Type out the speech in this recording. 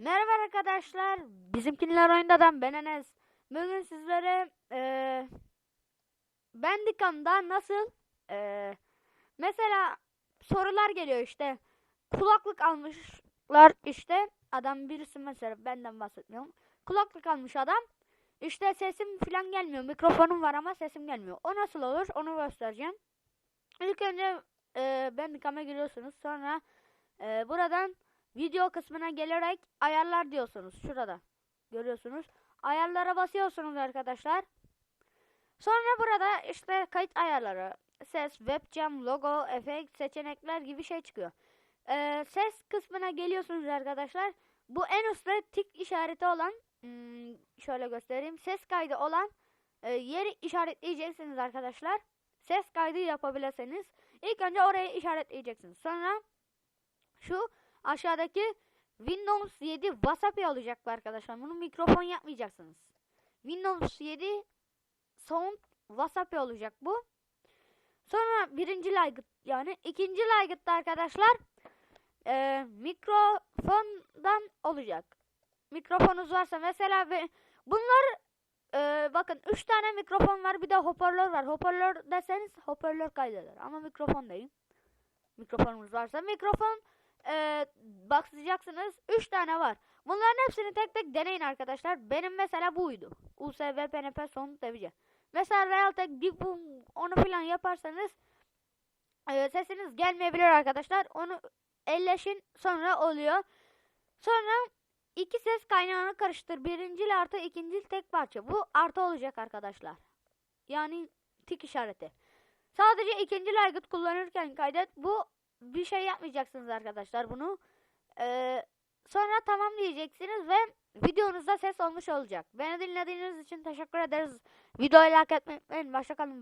Merhaba arkadaşlar. Bizimkinler oyundadan ben Enes. Bugün sizlere eee Bandicam'da nasıl eee, mesela sorular geliyor işte. Kulaklık almışlar işte. Adam birisi mesela benden bahsetmiyorum. Kulaklık almış adam. İşte sesim falan gelmiyor. Mikrofonum var ama sesim gelmiyor. O nasıl olur? Onu göstereceğim. İlk önce eee Bandicam'a giriyorsunuz. Sonra eee, buradan Video kısmına gelerek ayarlar diyorsunuz. Şurada. Görüyorsunuz. Ayarlara basıyorsunuz arkadaşlar. Sonra burada işte kayıt ayarları, ses, webcam, logo, efekt, seçenekler gibi şey çıkıyor. Ee, ses kısmına geliyorsunuz arkadaşlar. Bu en üstte tik işareti olan hmm, şöyle göstereyim. Ses kaydı olan e, yeri işaretleyeceksiniz arkadaşlar. Ses kaydı yapabilirseniz. İlk önce orayı işaretleyeceksiniz. Sonra şu aşağıdaki Windows 7 WhatsApp olacak bu arkadaşlar. Bunu mikrofon yapmayacaksınız. Windows 7 Sound WhatsApp olacak bu. Sonra birinci layık yani ikinci layıkta arkadaşlar e, mikrofondan olacak. Mikrofonunuz varsa mesela ve bunlar e, bakın 3 tane mikrofon var bir de hoparlör var. Hoparlör deseniz hoparlör kaydeder ama mikrofon değil. Mikrofonunuz varsa mikrofon e, baksacaksınız 3 tane var. Bunların hepsini tek tek deneyin arkadaşlar. Benim mesela buydu. USB, PNP, son device. Mesela Realtek, Deep Boom onu falan yaparsanız e, sesiniz gelmeyebilir arkadaşlar. Onu elleşin sonra oluyor. Sonra iki ses kaynağını karıştır. Birinci artı ikinci tek parça. Bu artı olacak arkadaşlar. Yani tik işareti. Sadece ikinci aygıt kullanırken kaydet. Bu bir şey yapmayacaksınız arkadaşlar bunu. Ee, sonra tamam diyeceksiniz ve videonuzda ses olmuş olacak. Beni dinlediğiniz için teşekkür ederiz. Videoyu like etmeyi unutmayın. Başka kalın.